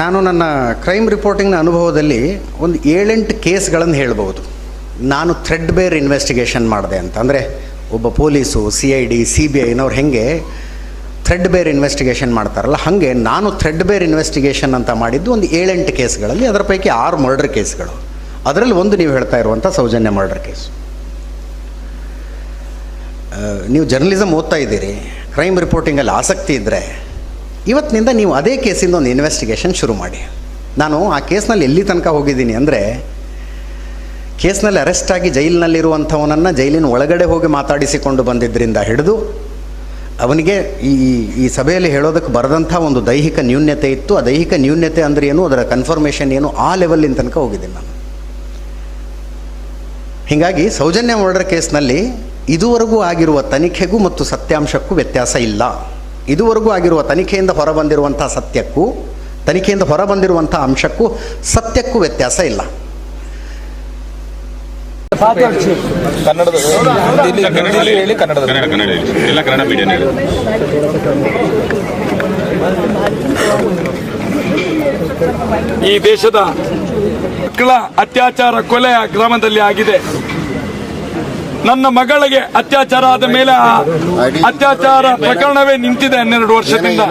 ನಾನು ನನ್ನ ಕ್ರೈಮ್ ರಿಪೋರ್ಟಿಂಗ್ನ ಅನುಭವದಲ್ಲಿ ಒಂದು ಏಳೆಂಟು ಕೇಸ್ಗಳನ್ನು ಹೇಳ್ಬೋದು ನಾನು ಥ್ರೆಡ್ ಬೇರ್ ಇನ್ವೆಸ್ಟಿಗೇಷನ್ ಮಾಡಿದೆ ಅಂತ. ಅಂದರೆ ಒಬ್ಬ police C I D C B ಐನವ್ರು ಹೆಂಗೆ ಥ್ರೆಡ್ ಬೇರ್ ಇನ್ವೆಸ್ಟಿಗೇಷನ್ ಮಾಡ್ತಾರಲ್ಲ, ಹಾಗೆ ನಾನು ಥ್ರೆಡ್ ಬೇರ್ ಇನ್ವೆಸ್ಟಿಗೇಷನ್ ಅಂತ ಮಾಡಿದ್ದು ಒಂದು ಏಳೆಂಟು ಕೇಸ್ಗಳಲ್ಲಿ, ಅದರ ಪೈಕಿ ಆರು ಮರ್ಡರ್ ಕೇಸ್ಗಳು. ಅದರಲ್ಲಿ ಒಂದು ನೀವು ಹೇಳ್ತಾ ಇರುವಂಥ ಸೌಜನ್ಯ ಮರ್ಡರ್ ಕೇಸ್ ನೀವು ಜರ್ನಲಿಸಮ್ ಓದ್ತಾ ಇದ್ದೀರಿ ಕ್ರೈಮ್ ರಿಪೋರ್ಟಿಂಗಲ್ಲಿ ಆಸಕ್ತಿ ಇದ್ದರೆ ಇವತ್ತಿನಿಂದ ನೀವು ಅದೇ ಕೇಸಿಂದ ಒಂದು ಇನ್ವೆಸ್ಟಿಗೇಷನ್ ಶುರು ಮಾಡಿ. ನಾನು ಆ ಕೇಸ್ನಲ್ಲಿ ಎಲ್ಲಿ ತನಕ ಹೋಗಿದ್ದೀನಿ ಅಂದರೆ, ಕೇಸ್ನಲ್ಲಿ ಅರೆಸ್ಟ್ ಆಗಿ ಜೈಲಿನಲ್ಲಿರುವಂಥವನನ್ನು ಜೈಲಿನ ಒಳಗಡೆ ಹೋಗಿ ಮಾತಾಡಿಸಿಕೊಂಡು ಬಂದಿದ್ದರಿಂದ ಹಿಡಿದು, ಅವನಿಗೆ ಈ ಈ ಸಭೆಯಲ್ಲಿ ಹೇಳೋದಕ್ಕೆ ಬರೆದಂಥ ಒಂದು ದೈಹಿಕ ನ್ಯೂನ್ಯತೆ ಇತ್ತು. ಆ ದೈಹಿಕ ನ್ಯೂನ್ಯತೆ ಅಂದರೆ ಏನು? ಅದರ ಕನ್ಫರ್ಮೇಷನ್ ಏನು? ಆ ಲೆವೆಲ್ಲಿನ ತನಕ ಹೋಗಿದ್ದೀನಿ ನಾನು. ಹೀಗಾಗಿ ಸೌಜನ್ಯ ಮರ್ಡರ್ ಕೇಸ್ನಲ್ಲಿ ಇದುವರೆಗೂ ಆಗಿರುವ ತನಿಖೆಗೂ ಮತ್ತು ಸತ್ಯಾಂಶಕ್ಕೂ ವ್ಯತ್ಯಾಸ ಇಲ್ಲ. ಇದುವರೆಗೂ ಆಗಿರುವ ತನಿಖೆಯಿಂದ ಹೊರಬಂದಿರುವಂಥ ಸತ್ಯಕ್ಕೂ, ತನಿಖೆಯಿಂದ ಹೊರಬಂದಿರುವಂಥ ಅಂಶಕ್ಕೂ ಸತ್ಯಕ್ಕೂ ವ್ಯತ್ಯಾಸ ಇಲ್ಲ. ಈ ದೇಶದ ಮಕ್ಕಳ ಅತ್ಯಾಚಾರ ಕೊಲೆ ಆ ಗ್ರಾಮದಲ್ಲಿ ಆಗಿದೆ. ನನ್ನ ಮಗಳಿಗೆ ಅತ್ಯಾಚಾರ ಆದ ಮೇಲೆ ಅತ್ಯಾಚಾರ ಪ್ರಕರಣವೇ ನಿಂತಿದೆ ಹನ್ನೆರಡು ವರ್ಷದಿಂದ.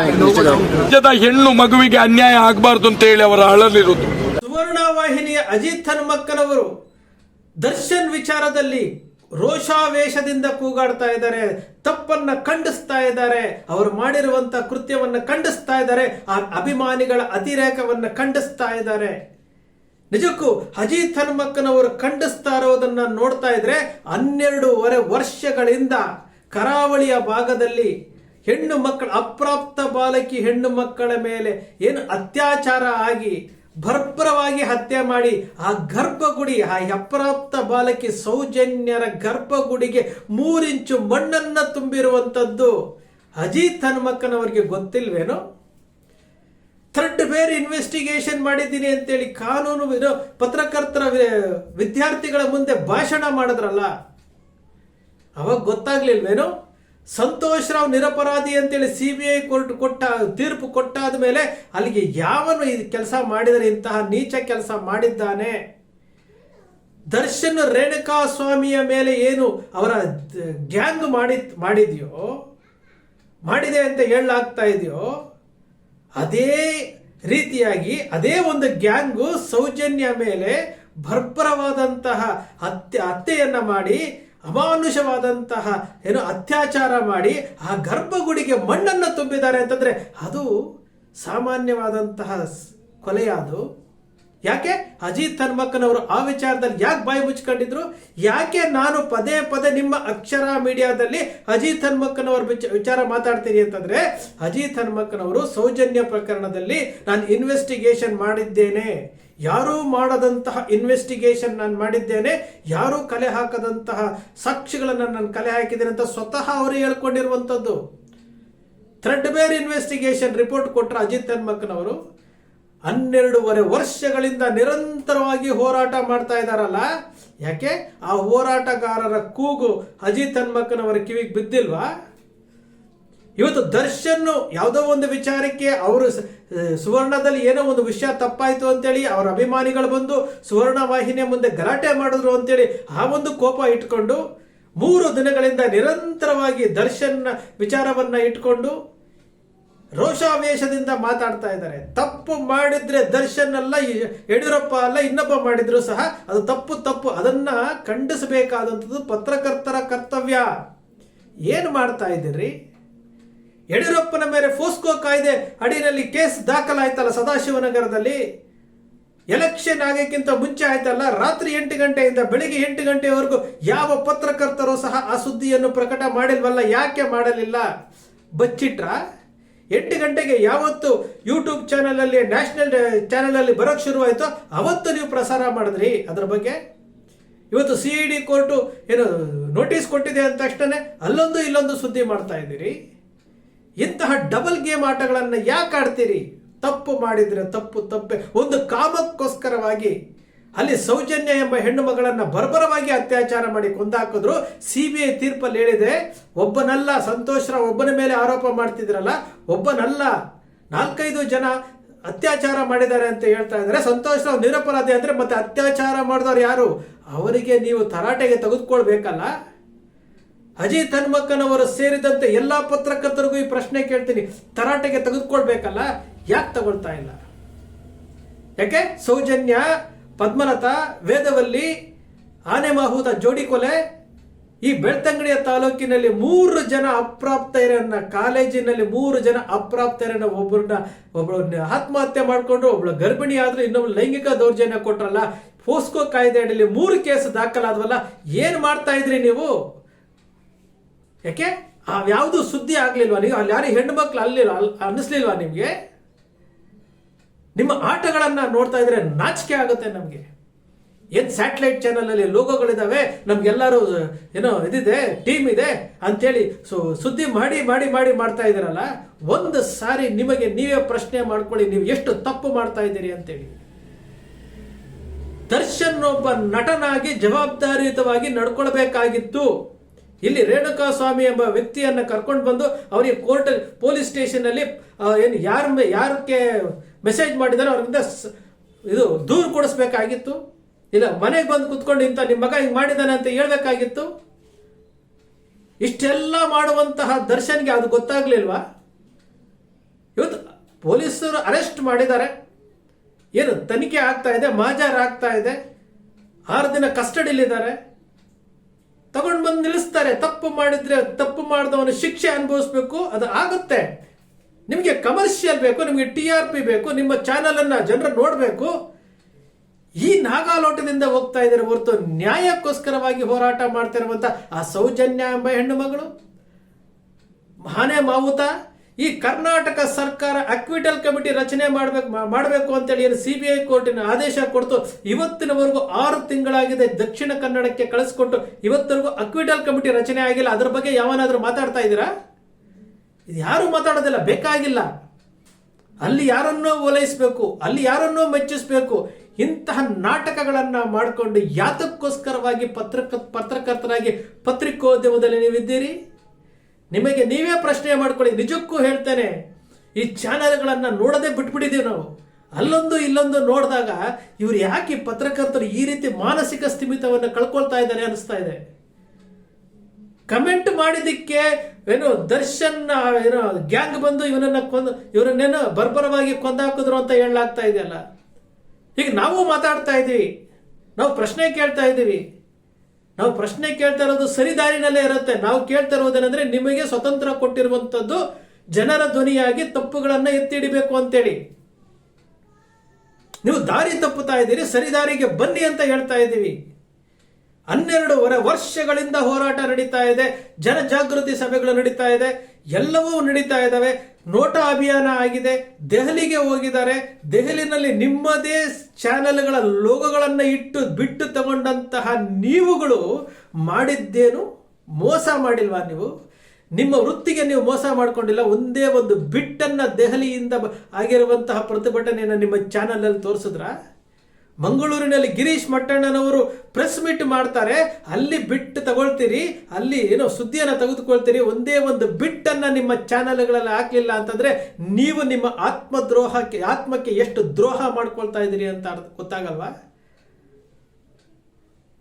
ರಾಜ್ಯದ ಹೆಣ್ಣು ಮಗುವಿಗೆ ಅನ್ಯಾಯ ಆಗಬಾರ್ದು ಅಂತ ಹೇಳಿ ಅವರ ಅಳಲಿರುವುದು. ಸುವರ್ಣ ವಾಹಿನಿಯ ಅಜಿತ್ ಹನುಮಕ್ಕನವರು ದರ್ಶನ್ ವಿಚಾರದಲ್ಲಿ ರೋಷಾವೇಶದಿಂದ ಕೂಗಾಡ್ತಾ ಇದ್ದಾರೆ, ತಪ್ಪನ್ನ ಖಂಡಿಸ್ತಾ ಇದ್ದಾರೆ, ಅವರು ಮಾಡಿರುವಂತ ಕೃತ್ಯವನ್ನ ಖಂಡಿಸ್ತಾ ಇದ್ದಾರೆ, ಆ ಅಭಿಮಾನಿಗಳ ಅತಿರೇಕವನ್ನ ಖಂಡಿಸ್ತಾ ಇದ್ದಾರೆ. ನಿಜಕ್ಕೂ ಅಜಿತ್ ಹನುಮಕ್ಕನವರು ಖಂಡಿಸ್ತಾ ಇರೋದನ್ನ ನೋಡ್ತಾ ಇದ್ರೆ ಹನ್ನೆರಡೂವರೆ ವರ್ಷಗಳಿಂದ ಕರಾವಳಿಯ ಭಾಗದಲ್ಲಿ ಹೆಣ್ಣು ಮಕ್ಕಳ, ಅಪ್ರಾಪ್ತ ಬಾಲಕಿ ಹೆಣ್ಣು ಮಕ್ಕಳ ಮೇಲೆ ಏನು ಅತ್ಯಾಚಾರ ಆಗಿ ಭರ್ಭರವಾಗಿ ಹತ್ಯೆ ಮಾಡಿ ಆ ಗರ್ಭಗುಡಿ, ಆ ಅಪ್ರಾಪ್ತ ಬಾಲಕಿ ಸೌಜನ್ಯರ ಗರ್ಭಗುಡಿಗೆ ಮೂರಿಂಚು ಮಣ್ಣನ್ನ ತುಂಬಿರುವಂತದ್ದು ಅಜಿತ್ ಹನುಮಕ್ಕನವರಿಗೆ ಗೊತ್ತಿಲ್ವೇನೋ? ಬೇರೆ ಇನ್ವೆಸ್ಟಿಗೇಷನ್ ಮಾಡಿದ್ದೀನಿ ಅಂತೇಳಿ ಕಾನೂನು ಪತ್ರಕರ್ತರ ವಿದ್ಯಾರ್ಥಿಗಳ ಮುಂದೆ ಭಾಷಣ ಮಾಡಿದ್ರಲ್ಲ? ಅವಾಗ ಗೊತ್ತಾಗ್ಲಿಲ್ವೇನು? ಸಂತೋಷ್ ರಾವ್ ನಿರಪರಾಧಿ ಅಂತೇಳಿ ಸಿ ಬಿ ಐ ಕೋರ್ಟ್ ಕೊಟ್ಟ, ತೀರ್ಪು ಕೊಟ್ಟಾದ ಮೇಲೆ ಅಲ್ಲಿಗೆ ಯಾವನು ಈ ಕೆಲಸ ಮಾಡಿದರೆ ಇಂತಹ ನೀಚ ಕೆಲಸ ಮಾಡಿದ್ದಾನೆ? ದರ್ಶನ್ ರೇಣುಕಾ ಸ್ವಾಮಿಯ ಮೇಲೆ ಏನು ಅವರ ಗ್ಯಾಂಗ್ ಮಾಡಿ, ಮಾಡಿದ್ಯೋ? ಮಾಡಿದೆ ಅಂತ ಹೇಳಲಾಗ್ತಾ ಇದೆಯೋ? ಅದೇ ರೀತಿಯಾಗಿ ಅದೇ ಒಂದು ಗ್ಯಾಂಗು ಸೌಜನ್ಯ ಮೇಲೆ ಭರ್ಭರವಾದಂತಹ ಹತ್ಯೆ ಹತ್ಯೆಯನ್ನ ಮಾಡಿ, ಅಮಾನುಷವಾದಂತಹ ಏನು ಅತ್ಯಾಚಾರ ಮಾಡಿ ಆ ಗರ್ಭಗುಡಿಗೆ ಮಣ್ಣನ್ನು ತುಂಬಿದ್ದಾರೆ ಅಂತಂದ್ರೆ ಅದು ಸಾಮಾನ್ಯವಾದಂತಹ ಕೊಲೆಯಾದು ಯಾಕೆ? ಅಜಿತ್ ಹನ್ಮಕ್ಕನವರು ಆ ವಿಚಾರದಲ್ಲಿ ಯಾಕೆ ಬಾಯಿ ಮುಚ್ಕೊಂಡಿದ್ರು? ಯಾಕೆ ನಾನು ಪದೇ ಪದೇ ನಿಮ್ಮ ಅಕ್ಷರ ಮೀಡಿಯಾದಲ್ಲಿ ಅಜಿತ್ ಹನ್ಮಕ್ಕನವರ ವಿಚ- ವಿಚಾರ ಮಾತಾಡ್ತೀನಿ ಅಂತಂದ್ರೆ, ಅಜಿತ್ ಹನ್ಮಕ್ಕನವರು ಸೌಜನ್ಯ ಪ್ರಕರಣದಲ್ಲಿ ನಾನು ಇನ್ವೆಸ್ಟಿಗೇಷನ್ ಮಾಡಿದ್ದೇನೆ. ಯಾರೂ ಮಾಡದಂತಹ ಇನ್ವೆಸ್ಟಿಗೇಷನ್ ನಾನು ಮಾಡಿದ್ದೇನೆ. ಯಾರೂ ಕಲೆ ಹಾಕದಂತಹ ಸಾಕ್ಷಿಗಳನ್ನು ನಾನು ಕಲೆ ಹಾಕಿದ್ದೇನೆ ಅಂತ ಸ್ವತಃ ಅವರು ಹೇಳ್ಕೊಂಡಿರುವಂಥದ್ದು ಥ್ರೆಡ್ ಬೇರ್ ಇನ್ವೆಸ್ಟಿಗೇಷನ್ ರಿಪೋರ್ಟ್ ಕೊಟ್ಟರು ಅಜಿತ್ ಹನ್ಮಕ್ಕನವರು ಹನ್ನೆರಡೂವರೆ ವರ್ಷಗಳಿಂದ ನಿರಂತರವಾಗಿ ಹೋರಾಟ ಮಾಡ್ತಾ ಇದ್ದಾರಲ್ಲ ಯಾಕೆ? ಆ ಹೋರಾಟಗಾರರ ಕೂಗು ಅಜಿತ್ ಹನ್ಮಕ್ಕನವರ ಕಿವಿಗೆ ಬಿದ್ದಿಲ್ವಾ? ಇವತ್ತು ದರ್ಶನ್ ಯಾವುದೋ ಒಂದು ವಿಚಾರಕ್ಕೆ ಅವರು ಸುವರ್ಣದಲ್ಲಿ ಏನೋ ಒಂದು ವಿಷಯ ತಪ್ಪಾಯಿತು ಅಂತೇಳಿ ಅವರ ಅಭಿಮಾನಿಗಳು ಬಂದು ಸುವರ್ಣ ವಾಹಿನಿಯ ಮುಂದೆ ಗಲಾಟೆ ಮಾಡಿದ್ರು ಅಂತೇಳಿ ಆ ಒಂದು ಕೋಪ ಇಟ್ಕೊಂಡು ಮೂರು ದಿನಗಳಿಂದ ನಿರಂತರವಾಗಿ ದರ್ಶನ್ ವಿಚಾರವನ್ನ ಇಟ್ಕೊಂಡು ರೋಷಾವೇಶದಿಂದ ಮಾತಾಡ್ತಾ ಇದ್ದಾರೆ. ತಪ್ಪು ಮಾಡಿದ್ರೆ ದರ್ಶನ್ ಅಲ್ಲ ಯಡಿಯೂರಪ್ಪ ಅಲ್ಲ, ಇನ್ನೊಬ್ಬ ಮಾಡಿದ್ರು ಸಹ ಅದು ತಪ್ಪು ತಪ್ಪು. ಅದನ್ನ ಖಂಡಿಸಬೇಕಾದಂಥದ್ದು ಪತ್ರಕರ್ತರ ಕರ್ತವ್ಯ. ಏನು ಮಾಡ್ತಾ ಇದ್ದೀರಿ? ಯಡಿಯೂರಪ್ಪನ ಮೇಲೆ ಫೋಸ್ಕೋ ಕಾಯ್ದೆ ಅಡಿನಲ್ಲಿ ಕೇಸ್ ದಾಖಲಾಯ್ತಲ್ಲ ಸದಾಶಿವನಗರದಲ್ಲಿ. ಎಲೆಕ್ಷನ್ ಆಗಕ್ಕಿಂತ ಮುಂಚೆ ಆಯ್ತಲ್ಲ, ರಾತ್ರಿ ಎಂಟು ಗಂಟೆಯಿಂದ ಬೆಳಿಗ್ಗೆ ಎಂಟು ಗಂಟೆವರೆಗೂ ಯಾವ ಪತ್ರಕರ್ತರು ಸಹ ಆ ಸುದ್ದಿಯನ್ನು ಪ್ರಕಟ ಮಾಡಿಲ್ವಲ್ಲ, ಯಾಕೆ ಮಾಡಲಿಲ್ಲ? ಬಚ್ಚಿಟ್ರ? ಎಂಟು ಗಂಟೆಗೆ ಯಾವತ್ತು ಯೂಟ್ಯೂಬ್ ಚಾನಲಲ್ಲಿ ನ್ಯಾಷನಲ್ ಚಾನಲಲ್ಲಿ ಬರೋಕ್ಕೆ ಶುರುವಾಯಿತು ಅವತ್ತು ನೀವು ಪ್ರಸಾರ ಮಾಡಿದ್ರಿ. ಅದರ ಬಗ್ಗೆ ಇವತ್ತು ಸಿ ಇ ಕೋರ್ಟು ಏನು ನೋಟಿಸ್ ಕೊಟ್ಟಿದೆ ಅಂದ ತಕ್ಷಣ ಅಲ್ಲೊಂದು ಇಲ್ಲೊಂದು ಸುದ್ದಿ ಮಾಡ್ತಾ ಇದ್ದೀರಿ. ಇಂತಹ ಡಬಲ್ ಗೇಮ್ ಆಟಗಳನ್ನು ಯಾಕೆ ಆಡ್ತೀರಿ? ತಪ್ಪು ಮಾಡಿದರೆ ತಪ್ಪು, ತಪ್ಪೆ. ಒಂದು ಕಾಮಕ್ಕೋಸ್ಕರವಾಗಿ ಅಲ್ಲಿ ಸೌಜನ್ಯ ಎಂಬ ಹೆಣ್ಣು ಮಗಳನ್ನು ಬರ್ಬರವಾಗಿ ಅತ್ಯಾಚಾರ ಮಾಡಿ ಕೊಂದಾಕಿದ್ರು. ಸಿ ಬಿ ಐ ತೀರ್ಪಲ್ಲಿ ಹೇಳಿದೆ, ಒಬ್ಬನಲ್ಲ ಸಂತೋಷ್ ರಾವ್ ಒಬ್ಬನ ಮೇಲೆ ಆರೋಪ ಮಾಡ್ತಿದ್ರಲ್ಲ, ಒಬ್ಬನಲ್ಲ ನಾಲ್ಕೈದು ಜನ ಅತ್ಯಾಚಾರ ಮಾಡಿದ್ದಾರೆ ಅಂತ ಹೇಳ್ತಾ ಇದ್ದಾರೆ. ಸಂತೋಷ್ ರಾವ್ ನಿರಪರಾಧಿ ಅಂದ್ರೆ ಮತ್ತೆ ಅತ್ಯಾಚಾರ ಮಾಡಿದವ್ರು ಯಾರು? ಅವರಿಗೆ ನೀವು ತರಾಟೆಗೆ ತೆಗೆದುಕೊಳ್ಬೇಕಲ್ಲ? ಅಜಿತ್ ಹನುಮಕ್ಕನವರು ಸೇರಿದಂತೆ ಎಲ್ಲಾ ಪತ್ರಕರ್ತರಿಗೂ ಈ ಪ್ರಶ್ನೆ ಕೇಳ್ತೀನಿ. ತರಾಟೆಗೆ ತೆಗೆದುಕೊಳ್ಬೇಕಲ್ಲ? ಯಾಕೆ ತಗೊಳ್ತಾ ಇಲ್ಲ? ಯಾಕೆ? ಸೌಜನ್ಯ ಪದ್ಮಲತಾ ವೇದವಲ್ಲಿ ಆನೆ ಮಾಹುತ ಜೋಡಿ ಕೊಲೆ. ಈ ಬೆಳ್ತಂಗಡಿಯ ತಾಲೂಕಿನಲ್ಲಿ ಮೂರು ಜನ ಅಪ್ರಾಪ್ತರನ್ನ ಕಾಲೇಜಿನಲ್ಲಿ ಮೂರು ಜನ ಅಪ್ರಾಪ್ತರನ್ನ ಒಬ್ಬರನ್ನ ಒಬ್ಬಳನ್ನ ಆತ್ಮಹತ್ಯೆ ಮಾಡಿಕೊಂಡು ಒಬ್ಳು ಗರ್ಭಿಣಿ ಆದ್ರೂ ಇನ್ನೊಬ್ಳು ಲೈಂಗಿಕ ದೌರ್ಜನ್ಯ ಕೊಟ್ರಲ್ಲ. ಫೋಸ್ಕೋ ಕಾಯ್ದೆ ಅಡಿಯಲ್ಲಿ ಮೂರು ಕೇಸ್ ದಾಖಲಾದ್ವಲ್ಲ. ಏನ್ ಮಾಡ್ತಾ ಇದ್ರಿ ನೀವು? ಯಾಕೆ? ಯಾವುದು ಸುದ್ದಿ ಆಗ್ಲಿಲ್ವಾ ನೀವು? ಅಲ್ಲಿ ಯಾರು ಹೆಣ್ಣು ಮಕ್ಳು ಅಲ್ಲಿ ಅನ್ನಿಸ್ಲಿಲ್ವಾ ನಿಮ್ಗೆ? ನಿಮ್ಮ ಆಟಗಳನ್ನು ನೋಡ್ತಾ ಇದ್ರೆ ನಾಚಿಕೆ ಆಗುತ್ತೆ ನಮಗೆ. ಏನು ಸ್ಯಾಟಲೈಟ್ ಚಾನಲಲ್ಲಿ ಲೋಗೋಗಳಿದಾವೆ, ನಮ್ಗೆಲ್ಲರೂ ಏನೋ ಇದಿದೆ ಟೀಮ್ ಇದೆ ಅಂತೇಳಿ ಸೊ, ಸುದ್ದಿ ಮಾಡಿ ಮಾಡಿ ಮಾಡಿ ಮಾಡ್ತಾ ಇದ್ದೀರಲ್ಲ ಒಂದು ಸಾರಿ ನಿಮಗೆ ನೀವೇ ಪ್ರಶ್ನೆ ಮಾಡ್ಕೊಳ್ಳಿ, ನೀವು ಎಷ್ಟು ತಪ್ಪು ಮಾಡ್ತಾ ಇದ್ದೀರಿ ಅಂತೇಳಿ. ದರ್ಶನ್ ಒಬ್ಬ ನಟನಾಗಿ ಜವಾಬ್ದಾರಿಯುತವಾಗಿ ನಡ್ಕೊಳ್ಬೇಕಾಗಿತ್ತು. ಇಲ್ಲಿ ರೇಣುಕಾ ಸ್ವಾಮಿ ಎಂಬ ವ್ಯಕ್ತಿಯನ್ನ ಕರ್ಕೊಂಡು ಬಂದು ಅವರಿಗೆ ಕೋರ್ಟ್ ಪೊಲೀಸ್ ಸ್ಟೇಷನ್ ಅಲ್ಲಿ ಏನು ಯಾರ ಯಾರಕ್ಕೆ ಮೆಸೇಜ್ ಮಾಡಿದಾರೋ ಅವ್ರಿಂದ ಇದು ದೂರು ಕೊಡಿಸ್ಬೇಕಾಗಿತ್ತು. ಇಲ್ಲ, ಮನೆಗೆ ಬಂದು ಕುತ್ಕೊಂಡು ಇಂಥ ನಿಮ್ಮ ಮಗ ಹಿಂಗೆ ಮಾಡಿದ್ದಾನೆ ಅಂತ ಹೇಳ್ಬೇಕಾಗಿತ್ತು. ಇಷ್ಟೆಲ್ಲ ಮಾಡುವಂತಹ ದರ್ಶನ್ಗೆ ಅದು ಗೊತ್ತಾಗ್ಲಿಲ್ವಾ? ಇವತ್ತು ಪೊಲೀಸರು ಅರೆಸ್ಟ್ ಮಾಡಿದ್ದಾರೆ. ಏನು ತನಿಖೆ ಆಗ್ತಾ ಇದೆ, ಮಾಜಾರ್ ಆಗ್ತಾ ಇದೆ. ಆರು ದಿನ ಕಸ್ಟಡಿಲಿದ್ದಾರೆ. ತಗೊಂಡು ಬಂದು ನಿಲ್ಲಿಸ್ತಾರೆ. ತಪ್ಪು ಮಾಡಿದ್ರೆ ತಪ್ಪು ಮಾಡಿದವನು ಶಿಕ್ಷೆ ಅನುಭವಿಸ್ಬೇಕು, ಅದು ಆಗುತ್ತೆ. ನಿಮಗೆ ಕಮರ್ಷಿಯಲ್ ಬೇಕು, ನಿಮಗೆ ಟಿ ಆರ್ ಪಿ ಬೇಕು, ನಿಮ್ಮ ಚಾನಲ್ ಅನ್ನ ಜನರು ನೋಡಬೇಕು. ಈ ನಾಗಾಲೋಟದಿಂದ ಹೋಗ್ತಾ ಇದ್ದಾರೆ ಹೊರತು ನ್ಯಾಯಕ್ಕೋಸ್ಕರವಾಗಿ ಹೋರಾಟ ಮಾಡ್ತಿರುವಂತ ಆ ಸೌಜನ್ಯ ಎಂಬ ಹೆಣ್ಣು ಮಗಳು. ಮಾನೆ ಮಾವುತ. ಈ ಕರ್ನಾಟಕ ಸರ್ಕಾರ ಅಕ್ವಿಟಲ್ ಕಮಿಟಿ ರಚನೆ ಮಾಡಬೇಕು ಮಾಡಬೇಕು ಅಂತೇಳಿ ಏನು ಸಿ ಬಿ ಐ ಕೋರ್ಟಿನ ಆದೇಶ ಕೊಡ್ತು, ಇವತ್ತಿನವರೆಗೂ ಆರು ತಿಂಗಳಾಗಿದೆ ದಕ್ಷಿಣ ಕನ್ನಡಕ್ಕೆ ಕಳಿಸ್ಕೊಟ್ಟು ಇವತ್ತಿನವರೆಗೂ ಅಕ್ವಿಟಲ್ ಕಮಿಟಿ ರಚನೆ ಆಗಿಲ್ಲ. ಅದ್ರ ಬಗ್ಗೆ ಯಾವನಾದರೂ ಮಾತಾಡ್ತಾ ಇದ್ದೀರಾ? ಇದು ಯಾರು ಮಾತಾಡೋದಿಲ್ಲ, ಬೇಕಾಗಿಲ್ಲ. ಅಲ್ಲಿ ಯಾರನ್ನೋ ಓಲೈಸಬೇಕು ಅಲ್ಲಿ ಯಾರನ್ನೋ ಮೆಚ್ಚಿಸಬೇಕು, ಇಂತಹ ನಾಟಕಗಳನ್ನು ಮಾಡಿಕೊಂಡು ಯಾತಕ್ಕೋಸ್ಕರವಾಗಿ ಪತ್ರಕ, ಪತ್ರಕರ್ತರಾಗಿ ಪತ್ರಿಕೋದ್ಯಮದಲ್ಲಿ ನೀವಿದ್ದೀರಿ? ನಿಮಗೆ ನೀವೇ ಪ್ರಶ್ನೆ ಮಾಡ್ಕೊಳ್ಳಿ, ನಿಜಕ್ಕೂ ಹೇಳ್ತೇನೆ, ಈ ಚಾನೆಲ್ಗಳನ್ನು ನೋಡದೆ ಬಿಟ್ಬಿಟ್ಟಿದ್ದೀವಿ ನಾವು. ಅಲ್ಲೊಂದು ಇಲ್ಲೊಂದು ನೋಡಿದಾಗ ಇವ್ರು ಯಾಕೆ ಪತ್ರಕರ್ತರು ಈ ರೀತಿ ಮಾನಸಿಕ ಸ್ಥಿಮಿತವನ್ನು ಕಳ್ಕೊಳ್ತಾ ಇದ್ದಾರೆ ಅನಿಸ್ತಾ ಇದೆ. ಕಮೆಂಟ್ ಮಾಡಿದ್ದಕ್ಕೆ ಏನು ದರ್ಶನ್ ಏನೋ ಗ್ಯಾಂಗ್ ಬಂದು ಇವನನ್ನ ಕೊಂದು ಇವರನ್ನೇನು ಬರ್ಬರವಾಗಿ ಕೊಂದಾಕಿದ್ರು ಅಂತ ಹೇಳಲಾಗ್ತಾ ಇದೆಯಲ್ಲ. ಈಗ ನಾವು ಮಾತಾಡ್ತಾ ಇದ್ದೀವಿ ನಾವು ಪ್ರಶ್ನೆ ಕೇಳ್ತಾ ಇದ್ದೀವಿ ನಾವು ಪ್ರಶ್ನೆ ಕೇಳ್ತಾ ಇರೋದು ಸರಿ ದಾರಿನಲ್ಲೇ ಇರುತ್ತೆ. ನಾವು ಕೇಳ್ತಾ ಇರೋದೇನೆಂದ್ರೆ ನಿಮಗೆ ಸ್ವತಂತ್ರ ಕೊಟ್ಟಿರುವಂತದ್ದು ಜನರ ಧ್ವನಿಯಾಗಿ ತಪ್ಪುಗಳನ್ನ ಎತ್ತಿ ಹಿಡಿಬೇಕು ಅಂತೇಳಿ. ನೀವು ದಾರಿ ತಪ್ಪುತ್ತಾ ಇದ್ದೀರಿ, ಸರಿ ದಾರಿಗೆ ಬನ್ನಿ ಅಂತ ಹೇಳ್ತಾ ಇದ್ದೀವಿ. ಹನ್ನೆರಡೂವರೆ ವರ್ಷಗಳಿಂದ ಹೋರಾಟ ನಡೀತಾ ಇದೆ, ಜನಜಾಗೃತಿ ಸಭೆಗಳು ನಡೀತಾ ಇದೆ, ಎಲ್ಲವೂ ನಡೀತಾ ಇದ್ದಾವೆ. ನೋಟಾ ಅಭಿಯಾನ ಆಗಿದೆ, ದೆಹಲಿಗೆ ಹೋಗಿದ್ದಾರೆ. ದೆಹಲಿನಲ್ಲಿ ನಿಮ್ಮದೇ ಚಾನೆಲ್ಗಳ ಲೋಗಗಳನ್ನು ಇಟ್ಟು ಬಿಟ್ಟು ತಗೊಂಡಂತಹ ನೀವುಗಳು ಮಾಡಿದ್ದೇನು? ಮೋಸ ಮಾಡಿಲ್ವಾ ನೀವು? ನಿಮ್ಮ ವೃತ್ತಿಗೆ ನೀವು ಮೋಸ ಮಾಡಿಕೊಂಡಿಲ್ಲ, ಒಂದೇ ಒಂದು ಬಿಟ್ಟನ್ನ ದೆಹಲಿಯಿಂದ ಆಗಿರುವಂತಹ ಪ್ರತಿಭಟನೆಯನ್ನು ನಿಮ್ಮ ಚಾನೆಲ್ ಅಲ್ಲಿ ತೋರಿಸಿದ್ರ? ಮಂಗಳೂರಿನಲ್ಲಿ ಗಿರೀಶ್ ಮಟ್ಟಣ್ಣನವರು ಪ್ರೆಸ್ ಮೀಟ್ ಮಾಡ್ತಾರೆ. ಅಲ್ಲಿ ಬಿಟ್ ತಗೊಳ್ತೀರಿ, ಅಲ್ಲಿ ಏನೋ ಸುದ್ದಿಯನ್ನು ತೆಗೆದುಕೊಳ್ತೀರಿ, ಒಂದೇ ಒಂದು ಬಿಟ್ಟನ್ನು ನಿಮ್ಮ ಚಾನೆಲ್ಗಳಲ್ಲಿ ಹಾಕಲಿಲ್ಲ ಅಂತಂದ್ರೆ ನೀವು ನಿಮ್ಮ ಆತ್ಮದ್ರೋಹಕ್ಕೆ, ಆತ್ಮಕ್ಕೆ ಎಷ್ಟು ದ್ರೋಹ ಮಾಡ್ಕೊಳ್ತಾ ಇದ್ದೀರಿ ಅಂತ ಗೊತ್ತಾಗಲ್ವಾ?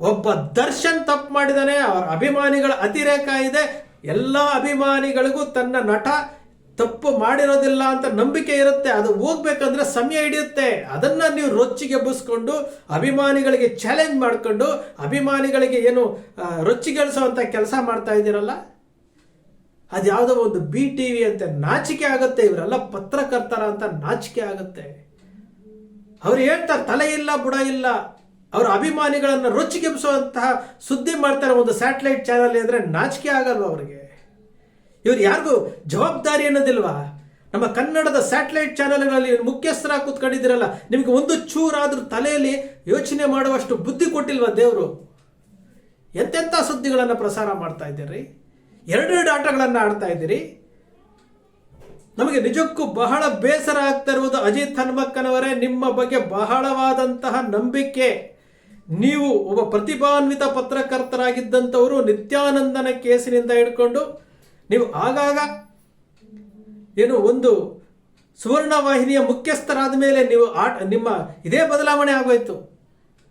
ಒಬ್ಬ ದರ್ಶನ್ ತಪ್ಪು ಮಾಡಿದಾನೆ, ಅವರ ಅಭಿಮಾನಿಗಳ ಅತಿರೇಕ ಇದೆ. ಎಲ್ಲ ಅಭಿಮಾನಿಗಳಿಗೂ ತನ್ನ ನಟ ತಪ್ಪು ಮಾಡಿರೋದಿಲ್ಲ ಅಂತ ನಂಬಿಕೆ ಇರುತ್ತೆ, ಅದು ಹೋಗ್ಬೇಕಂದ್ರೆ ಸಮಯ ಹಿಡಿಯುತ್ತೆ. ಅದನ್ನ ನೀವು ರೊಚ್ಚಿಗೆ ಎಬ್ಬಿಸ್ಕೊಂಡು ಅಭಿಮಾನಿಗಳಿಗೆ ಚಾಲೆಂಜ್ ಮಾಡ್ಕೊಂಡು, ಅಭಿಮಾನಿಗಳಿಗೆ ಏನು ರೊಚ್ಚಿಗೆಳಿಸೋವಂಥ ಕೆಲಸ ಮಾಡ್ತಾ ಇದ್ದೀರಲ್ಲ? ಅದು ಯಾವುದೋ ಒಂದು ಬಿ ಟಿ ವಿ ಅಂತ, ನಾಚಿಕೆ ಆಗುತ್ತೆ, ಇವರೆಲ್ಲ ಪತ್ರಕರ್ತರ ಅಂತ ನಾಚಿಕೆ ಆಗುತ್ತೆ. ಅವ್ರು ಹೇಳ್ತಾರೆ, ತಲೆ ಇಲ್ಲ, ಬುಡ ಇಲ್ಲ. ಅವರ ಅಭಿಮಾನಿಗಳನ್ನು ರೊಚ್ಚಿಗೆಬ್ಬಿಸುವಂತಹ ಸುದ್ದಿ ಮಾಡ್ತಾರೆ, ಒಂದು ಸ್ಯಾಟಲೈಟ್ ಚಾನಲ್ ಅಂದರೆ ನಾಚಿಕೆ ಆಗಲ್ವ ಅವರಿಗೆ? ಇವ್ರು ಯಾರಿಗೂ ಜವಾಬ್ದಾರಿ ಅನ್ನೋದಿಲ್ವಾ? ನಮ್ಮ ಕನ್ನಡದ ಸ್ಯಾಟಲೈಟ್ ಚಾನೆಲ್ಗಳಲ್ಲಿ ಮುಖ್ಯಸ್ಥರ ಕೂತ್ಕೊಂಡಿದ್ದೀರಲ್ಲ, ನಿಮಗೆ ಒಂದು ಚೂರಾದ್ರೂ ತಲೆಯಲ್ಲಿ ಯೋಚನೆ ಮಾಡುವಷ್ಟು ಬುದ್ಧಿ ಕೊಟ್ಟಿಲ್ವಾ ದೇವರು? ಎಂತೆಂಥ ಸುದ್ದಿಗಳನ್ನು ಪ್ರಸಾರ ಮಾಡ್ತಾ ಇದ್ದೀರಿ? ಎರಡೆರಡು ಆಟಗಳನ್ನು ಆಡ್ತಾ ಇದ್ದೀರಿ? ನಮಗೆ ನಿಜಕ್ಕೂ ಬಹಳ ಬೇಸರ ಆಗ್ತಾ ಇರುವುದು ಅಜಿತ್ ಹನುಮಕ್ಕನವರೇ, ನಿಮ್ಮ ಬಗ್ಗೆ ಬಹಳವಾದಂತಹ ನಂಬಿಕೆ. ನೀವು ಒಬ್ಬ ಪ್ರತಿಭಾನ್ವಿತ ಪತ್ರಕರ್ತರಾಗಿದ್ದಂಥವರು ನಿತ್ಯಾನಂದನ ಕೇಸಿನಿಂದ ಹಿಡ್ಕೊಂಡು ನೀವು ಆಗಾಗ ಏನು ಒಂದು ಸುವರ್ಣ ವಾಹಿನಿಯ ಮುಖ್ಯಸ್ಥರಾದ ಮೇಲೆ ನೀವು ಆಟ, ನಿಮ್ಮ ಇದೇ ಬದಲಾವಣೆ ಆಗೋಯ್ತು.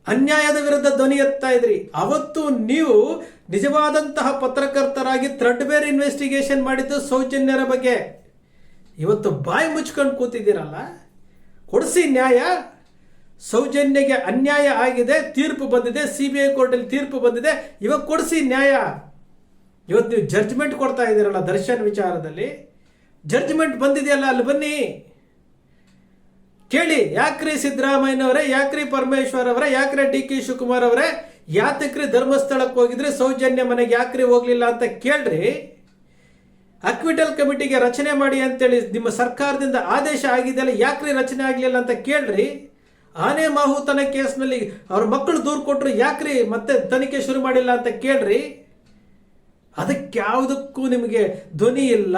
ಅನ್ಯಾಯದ ವಿರುದ್ಧ ಧ್ವನಿ ಎತ್ತಾ ಇದ್ರಿ. ಅವತ್ತು ನೀವು ನಿಜವಾದಂತಹ ಪತ್ರಕರ್ತರಾಗಿ ಥ್ರೆಡ್ ಬೇರ್ ಇನ್ವೆಸ್ಟಿಗೇಷನ್ ಮಾಡಿದ್ದು ಸೌಜನ್ಯರ ಬಗ್ಗೆ. ಇವತ್ತು ಬಾಯಿ ಮುಚ್ಕೊಂಡು ಕೂತಿದ್ದೀರಲ್ಲ? ಕೊಡಿಸಿ ನ್ಯಾಯ. ಸೌಜನ್ಯಗೆ ಅನ್ಯಾಯ ಆಗಿದೆ, ತೀರ್ಪು ಬಂದಿದೆ ಸಿ ಬಿ ಐ ಕೋರ್ಟಲ್ಲಿ ತೀರ್ಪು ಬಂದಿದೆ, ಇವಾಗ ಕೊಡಿಸಿ ನ್ಯಾಯ. ಇವತ್ತು ನೀವು ಜಡ್ಜ್ಮೆಂಟ್ ಕೊಡ್ತಾ ಇದ್ದೀರಲ್ಲ ದರ್ಶನ್ ವಿಚಾರದಲ್ಲಿ. ಜಡ್ಜ್ಮೆಂಟ್ ಬಂದಿದೆಯಲ್ಲ, ಅಲ್ಲಿ ಬನ್ನಿ. ಕೇಳಿ, ಯಾಕ್ರಿ ಸಿದ್ದರಾಮಯ್ಯನವರೇ, ಯಾಕ್ರಿ ಪರಮೇಶ್ವರ್ ಅವರೇ ಯಾಕ್ರಿ ಡಿ ಕೆ ಶಿವಕುಮಾರ್ ಅವರೇ, ಯಾತಕ್ರಿ ಧರ್ಮಸ್ಥಳಕ್ಕೆ ಹೋಗಿದ್ರೆ ಸೌಜನ್ಯ ಮನೆಗೆ ಯಾಕ್ರಿ ಹೋಗ್ಲಿಲ್ಲ ಅಂತ ಕೇಳ್ರಿ. ಅಕ್ವಿಟಲ್ ಕಮಿಟಿಗೆ ರಚನೆ ಮಾಡಿ ಅಂತೇಳಿ ನಿಮ್ಮ ಸರ್ಕಾರದಿಂದ ಆದೇಶ ಆಗಿದೆಯಲ್ಲ ಯಾಕ್ರಿ ರಚನೆ ಆಗಲಿಲ್ಲ ಅಂತ ಕೇಳ್ರಿ. ಆನೆ ಮಾಹುತನ ಕೇಸ್ನಲ್ಲಿ ಅವ್ರ ಮಕ್ಕಳು ದೂರು ಕೊಟ್ಟರು ಯಾಕ್ರಿ ಮತ್ತೆ ತನಿಖೆ ಶುರು ಮಾಡಿಲ್ಲ ಅಂತ ಕೇಳ್ರಿ. ಅದಕ್ಯಾವುದಕ್ಕೂ ನಿಮಗೆ ಧ್ವನಿ ಇಲ್ಲ.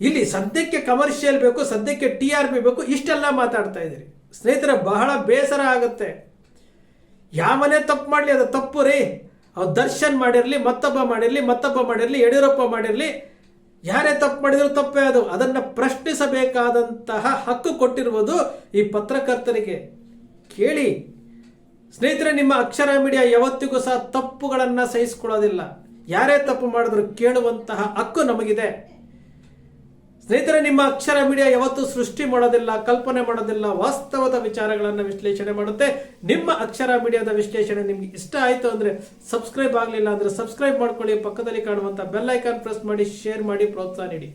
ಇಲ್ಲಿ ಸದ್ಯಕ್ಕೆ ಕಮರ್ಷಿಯಲ್ ಬೇಕು, ಸದ್ಯಕ್ಕೆ ಟಿ ಆರ್ ಪಿ ಬೇಕು, ಇಷ್ಟೆಲ್ಲ ಮಾತಾಡ್ತಾ ಇದ್ದೀರಿ. ಸ್ನೇಹಿತರೆ, ಬಹಳ ಬೇಸರ ಆಗುತ್ತೆ. ಯಾವನೇ ತಪ್ಪು ಮಾಡಲಿ, ಅದು ತಪ್ಪು ರೀ. ಅವ್ರು ದರ್ಶನ್ ಮಾಡಿರಲಿ, ಮತ್ತೊಬ್ಬ ಮಾಡಿರಲಿ ಮತ್ತೊಬ್ಬ ಮಾಡಿರಲಿ, ಯಡಿಯೂರಪ್ಪ ಮಾಡಿರಲಿ. ಯಾರೇ ತಪ್ಪು ಮಾಡಿದ್ರು ತಪ್ಪೇ ಅದು. ಅದನ್ನು ಪ್ರಶ್ನಿಸಬೇಕಾದಂತಹ ಹಕ್ಕು ಕೊಟ್ಟಿರುವುದು ಈ ಪತ್ರಕರ್ತರಿಗೆ ಕೇಳಿ. ಸ್ನೇಹಿತರೆ, ನಿಮ್ಮ ಅಕ್ಷರ ಮೀಡಿಯಾ ಯಾವತ್ತಿಗೂ ಸಹ ತಪ್ಪುಗಳನ್ನು ಸಹಿಸಿಕೊಳ್ಳೋದಿಲ್ಲ. ಯಾರೇ ತಪ್ಪು ಮಾಡಿದ್ರು ಕೇಳುವಂತಹ ಹಕ್ಕು ನಮಗಿದೆ. ಸ್ನೇಹಿತರೆ, ನಿಮ್ಮ ಅಕ್ಷರ ಮೀಡಿಯಾ ಯಾವತ್ತೂ ಸೃಷ್ಟಿ ಮಾಡೋದಿಲ್ಲ, ಕಲ್ಪನೆ ಮಾಡೋದಿಲ್ಲ, ವಾಸ್ತವದ ವಿಚಾರಗಳನ್ನು ವಿಶ್ಲೇಷಣೆ ಮಾಡುತ್ತೆ. ನಿಮ್ಮ ಅಕ್ಷರ ಮೀಡಿಯಾದ ವಿಶ್ಲೇಷಣೆ ನಿಮ್ಗೆ ಇಷ್ಟ ಆಯಿತು ಅಂದರೆ ಸಬ್ಸ್ಕ್ರೈಬ್ ಆಗಲಿಲ್ಲ ಅಂದರೆ ಸಬ್ಸ್ಕ್ರೈಬ್ ಮಾಡ್ಕೊಳ್ಳಿ. ಪಕ್ಕದಲ್ಲಿ ಕಾಣುವಂಥ ಬೆಲ್ ಐಕಾನ್ ಪ್ರೆಸ್ ಮಾಡಿ, ಶೇರ್ ಮಾಡಿ, ಪ್ರೋತ್ಸಾಹ ನೀಡಿ.